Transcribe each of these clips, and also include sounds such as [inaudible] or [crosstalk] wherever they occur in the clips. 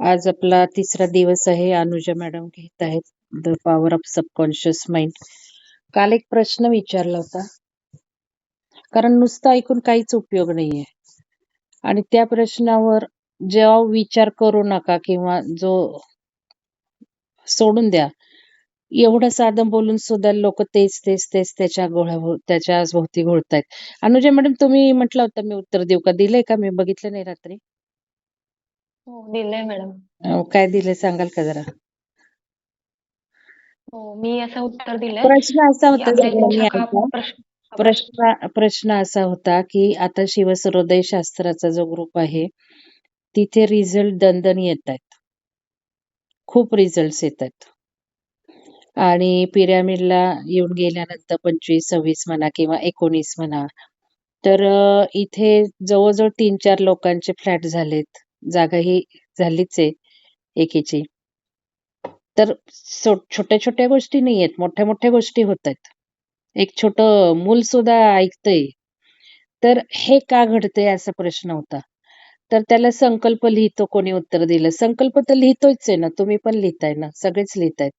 आज आपला तिसरा दिवस आहे. अनुजा मॅडम घेत आहेत the power of subconscious mind काल एक प्रश्न विचारला होता. कारण नुसतं ऐकून काहीच उपयोग नाहीये. आणि त्या प्रश्नावर जेव्हा विचार करू नका किंवा जो सोडून द्या एवढं साधं बोलून सुद्धा लोक तेच तेच तेच त्याच्या गोळ्या त्याच्या भोवती घोळतायत. अनुजा मॅडम तुम्ही म्हटलं होतं मी उत्तर देऊ का? दिलंय का? मी बघितलं नाही रात्री. हो दिलंय मॅडम. अहो, काय दिलंय सांगाल का जरा? हो मी असं उत्तर दिलंय. प्रश्न असा की होता आपल्या ऐका. प्रश्न प्रश्न प्रश्न असा होता की आता शिवसरोदय शास्त्राचा जो ग्रुप आहे तिथे रिझल्ट दणदण येत आहेत. खूप रिझल्ट येत आहेत. आणि पिरॅमिडला येऊन गेल्यानंतर पंचवीस सव्वीस म्हणा किंवा एकोणीस म्हणा तर अ, इथे जवळजवळ तीन चार लोकांचे फ्लॅट झालेत. जागाही झालीच आहे एकीची. तर छोट्या छोट्या गोष्टी नाही आहेत मोठ्या मोठ्या गोष्टी होत आहेत. एक छोट मूल सुद्धा ऐकतंय. तर हे का घडतंय असा प्रश्न होता. तर त्याला संकल्प लिहितो कोणी उत्तर दिलं. संकल्प तर लिहितोच आहे ना तुम्ही पण लिहिताय ना सगळेच लिहितायत.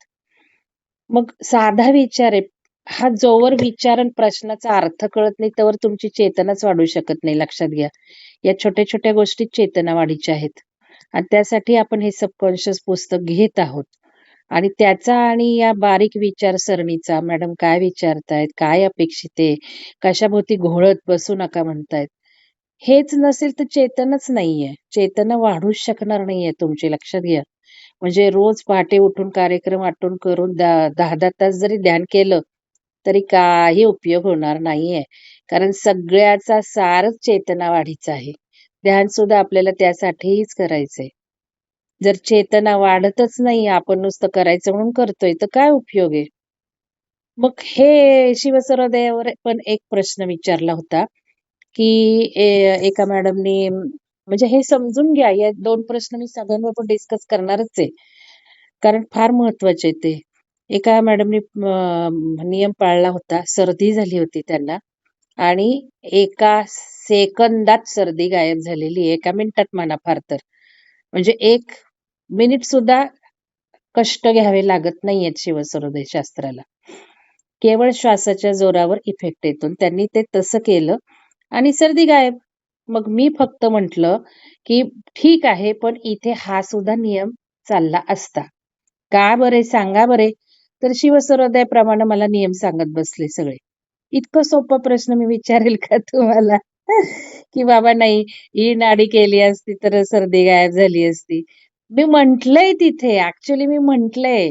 मग साधा विचार आहे हा जोवर विचार आणि प्रश्नाचा अर्थ कळत नाही तोवर तुमची चेतनाच वाढू शकत नाही. लक्षात घ्या. या छोट्या छोट्या गोष्टी चेतना वाढीच्या आहेत. आणि त्यासाठी आपण हे सबकॉन्शियस पुस्तक घेत आहोत. आणि त्याचा आणि या बारीक विचारसरणीचा मॅडम काय विचारतायत काय अपेक्षित आहे कशाभोवती घोळत बसू नका म्हणतायत. हेच नसेल तर चेतनच नाहीये. चेतना वाढूच शकणार नाहीये तुमची. लक्षात घ्या. म्हणजे रोज पहाटे उठून कार्यक्रम आटून करून दहा दहा तास जरी ध्यान केलं तरी काही उपयोग होणार नाहीये. कारण सगळ्याचा सारच चेतना वाढीचा आहे. ध्यान सुद्धा आपल्याला त्यासाठीच करायचंय. जर चेतना वाढतच नाही आपण नुसतं करायचं म्हणून करतोय तर काय उपयोग आहे? मग हे शिवसरोदयावर पण एक प्रश्न विचारला होता की ए- एका मॅडमनी म्हणजे हे समजून घ्या या दोन प्रश्न मी सगळ्यांवर पण डिस्कस करणारच आहे. कारण फार महत्त्वाचे ते. एका मॅडमनी नियम पाळला होता. सर्दी झाली होती त्यांना. आणि एका सेकंदात सर्दी गायब झालेली एका मिनिटात म्हणा फार तर. म्हणजे एक मिनिट सुद्धा कष्ट घ्यावे लागत नाहीयेत शिवसरोदय शास्त्राला. केवळ श्वासाच्या जोरावर इफेक्ट येतो. त्यांनी ते तसं केलं आणि सर्दी गायब. मग मी फक्त म्हंटल की ठीक आहे पण इथे हा सुद्धा नियम चालला असता. का बरे? सांगा बरे. तर शिवसरोदयाप्रमाणे मला नियम सांगत बसले सगळे. इतकं सोपा प्रश्न मी विचारेल का तुम्हाला? की बाबा नाही ही नाडी केली असती तर सर्दी गायब झाली असती. मी म्हंटलय तिथे ऍक्च्युली मी म्हंटलय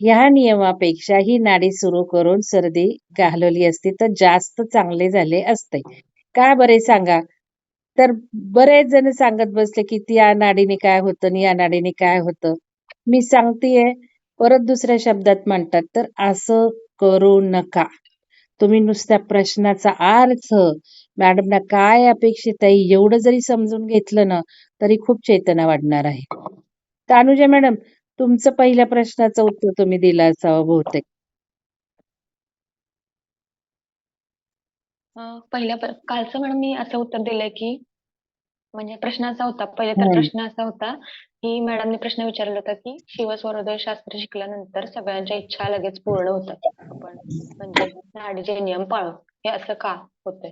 ह्या नियमापेक्षा ही नाडी सुरू करून सर्दी घालवली असती तर जास्त चांगले झाले असते. का बरे सांगा? तर बरेच जण सांगत बसले की या नाडीने काय होतं आणि या नाडीने काय होतं? मी सांगतेय परत दुसऱ्या शब्दात म्हणतात तर असं करू नका. तुम्ही नुसत्या प्रश्नाचा अर्थ मॅडमना काय अपेक्षित आहे एवढं जरी समजून घेतलं ना तरी खूप चेतना वाढणार आहे. तानुजा मॅडम तुमचं पहिल्या प्रश्नाचं उत्तर तुम्ही दिलं असावं बहुतेक. पहिल्या कालचं मॅडम मी असं उत्तर दिलंय की म्हणजे प्रश्न असा होता पहिले तर प्रश्न असा होता. की मॅडमने प्रश्न विचारला होता की शिवस्वरोदय शास्त्र शिकल्यानंतर सगळ्यांच्या इच्छा लगेच पूर्ण होतात. आपण म्हणजे नाडीचे नियम पाळून हे असं का होतंय?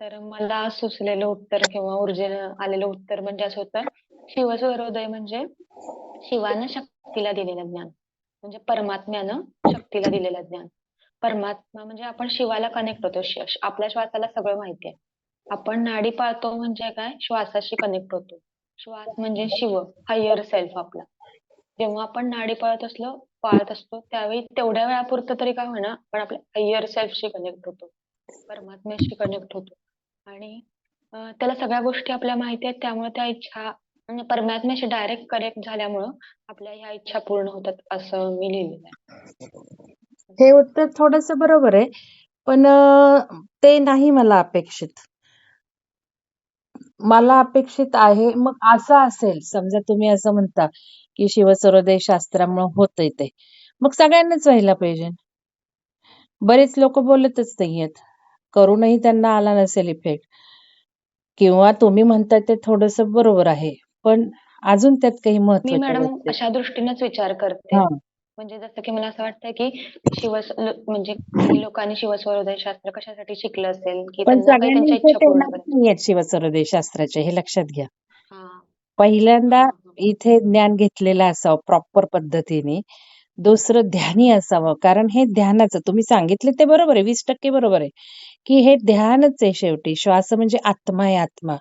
तर मला सुचलेलं उत्तर किंवा ऊर्जेनं आलेलं उत्तर म्हणजे असं होतं शिवस्वरोदय म्हणजे शिवानं शक्तीला दिलेलं ज्ञान. म्हणजे परमात्म्यानं शक्तीला दिलेलं ज्ञान. परमात्मा म्हणजे आपण शिवाला कनेक्ट होतो. आपल्या श्वासाला सगळं माहिती आहे. आपण नाडी पाळतो म्हणजे काय? श्वासाशी कनेक्ट होतो. श्वास म्हणजे शिव हायर सेल्फ आपला. जेव्हा आपण नाडी पाळत असलो पाळत असतो त्यावेळी तेवढ्या वेळापुरतं तरी काय होणार आपण आपल्या हायर सेल्फशी कनेक्ट होतो. परमात्म्याशी कनेक्ट होतो. आणि त्याला सगळ्या गोष्टी आपल्या माहिती आहेत त्यामुळे त्या इच्छा म्हणजे परमात्म्याशी डायरेक्ट कनेक्ट झाल्यामुळं आपल्या ह्या इच्छा पूर्ण होतात असं मी लिहिलेलं आहे. हे उत्तर थोडस बरोबर आहे. पण ते नाही मला अपेक्षित. मला अपेक्षित आहे मग असं असेल समजा तुम्ही असं म्हणता की शिवसरोदय शास्त्रामुळे होतंय ते. मग सगळ्यांनाच व्हायला पाहिजे. बरेच लोक बोलतच नाहीयेत. करूनही त्यांना आला नसेल इफेक्ट किंवा तुम्ही म्हणताय ते थोडस बरोबर आहे. पण अजून त्यात काही मी मॅडम गोष्टी अशा दृष्टीनेच विचार करते. म्हणजे जसं की मला असं वाटतं की शिवस ल- म्हणजे काही लोकांनी शिवस्वरोदय शास्त्र कशासाठी शिकलं असेल? की पण त्यांना काही सगळ्यांनी त्यांच्या इथे इच्छा पूर्ण तैनात करायच्या नाही आहेत शिवसरोदय शास्त्राचे हे लक्षात घ्या. हा. पहिल्यांदा हा, हा. इथे ज्ञान घेतलेलं असावं प्रॉपर पद्धतीने. दुसरं ध्यानी असावं कारण हे ध्यानाचं तुम्ही सांगितले ते बरोबर आहे वीस टक्के बरोबर आहे. की हे ध्यानच आहे शेवटी श्वास म्हणजे आत्मा आहे आत्मा.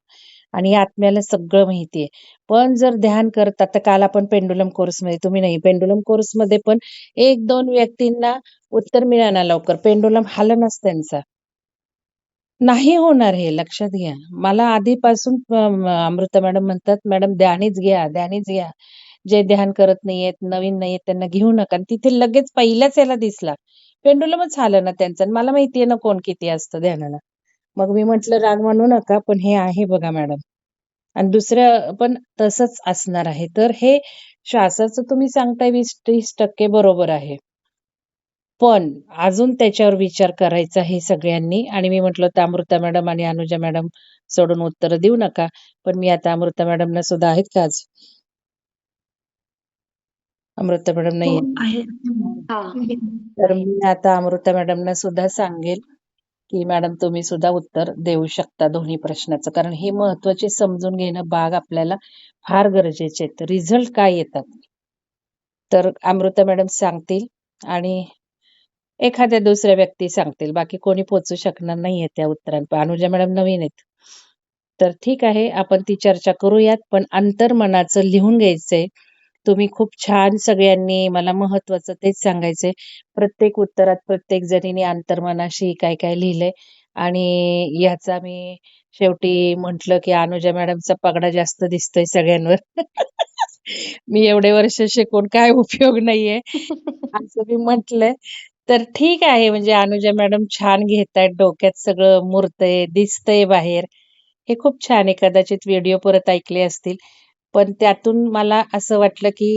आणि आत्म्याला सगळं माहिती आहे पण जर ध्यान करत तर काल आपण पेंडुलम कोर्समध्ये तुम्ही नाही पेंडुलम कोर्समध्ये पण एक दोन व्यक्तींना उत्तर मिळाना लवकर. पेंडुलम हालनच त्यांचा. नाही होणार हे लक्षात घ्या. मला आधीपासून अमृता मॅडम म्हणतात मॅडम ध्यानीच घ्या ध्यानीच घ्या. जे ध्यान करत नाहीयेत नवीन नाहीयेत त्यांना घेऊ नका. आणि तिथे लगेच पहिल्याच याला दिसला. पेंडुलमच झालं ना त्यांचं. आणि मला माहितीये ना कोण किती असतं ध्यानाला. मग मी म्हंटल राग म्हणू नका पण हे आहे बघा मॅडम. आणि दुसरं पण तसंच असणार आहे. तर हे श्वासाचं तुम्ही सांगताय वीस तीस टक्के बरोबर आहे. पण अजून त्याच्यावर विचार करायचा आहे सगळ्यांनी. आणि मी म्हटलं तर अमृता मॅडम आणि अनुजा मॅडम सोडून उत्तर देऊ नका पण मी आता अमृता मॅडमना सुद्धा आहेत का आज? अमृता मॅडम नाही हो आहे हा तर मी आता अमृता मॅडमना सुद्धा सांगेल. की मॅडम तुम्ही सुद्धा उत्तर देऊ शकता दोन्ही प्रश्नाचं. कारण हे महत्त्वाचे समजून घेणं भाग आपल्याला फार गरजेचे आहेत. रिझल्ट काय येतात? तर अमृता मॅडम सांगतील आणि एखाद्या दुसऱ्या व्यक्ती सांगतील. बाकी कोणी पोचू शकणार नाहीये त्या उत्तरांत अनुजा मॅडम नवीन आहेत. तर ठीक आहे आपण ती चर्चा करूयात पण अंतर्मनाचं लिहून घ्यायचंय. तुम्ही खूप छान सगळ्यांनी मला महत्वाचं तेच सांगायचंय. प्रत्येक उत्तरात प्रत्येक जणीने अंतर्मनाशी काय काय लिहिलंय. आणि याचा मी शेवटी म्हंटल की अनुजा मॅडमचा पगडा जास्त दिसतोय सगळ्यांवर. मी एवढे वर्ष शिकून काय उपयोग नाहीये. असं मी म्हटलंय. तर ठीक आहे म्हणजे अनुजा मॅडम छान घेतायत डोक्यात सगळं मुरतंय दिसतंय बाहेर. हे खूप छान आहे. कदाचित व्हिडिओ परत ऐकले असतील. पण त्यातून मला असं वाटलं की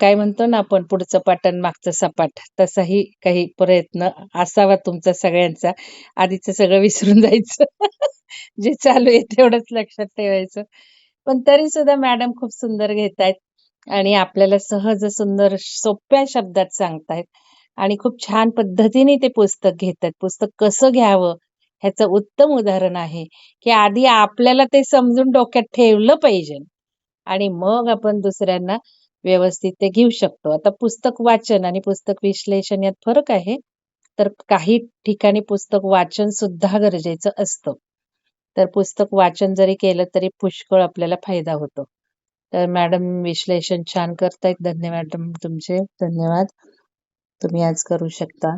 काय म्हणतो ना आपण पुढचं पाट आणि मागचं सपाट तसाही काही प्रयत्न असावा तुमचा सगळ्यांचा. आधीच सगळं विसरून जायचं. [laughs] जे चालू आहे तेवढंच लक्षात ठेवायचं. पण तरी सुद्धा मॅडम खूप सुंदर घेतायत आणि आपल्याला सहज सुंदर सोप्या शब्दात सांगतायत आणि खूप छान पद्धतीने ते पुस्तक घेतात. पुस्तक कसं घ्यावं? ह्याचं उत्तम उदाहरण आहे की आधी आपल्याला ते समजून डोक्यात ठेवलं पाहिजे. आणि मग आपण दुसऱ्यांना व्यवस्थित ते घेऊ शकतो. आता पुस्तक वाचन आणि पुस्तक विश्लेषण यात फरक आहे. तर काही ठिकाणी पुस्तक वाचन सुद्धा गरजेचं असतं. तर पुस्तक वाचन जरी केलं तरी पुष्कळ आपल्याला फायदा होतो. तर मॅडम विश्लेषण छान करतायत. धन्यवाद मॅडम तुमचे. धन्यवाद. तुम्ही आज करू शकता.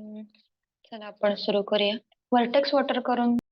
हम्म. चला आपण सुरू करूया व्हर्टेक्स वॉटर करून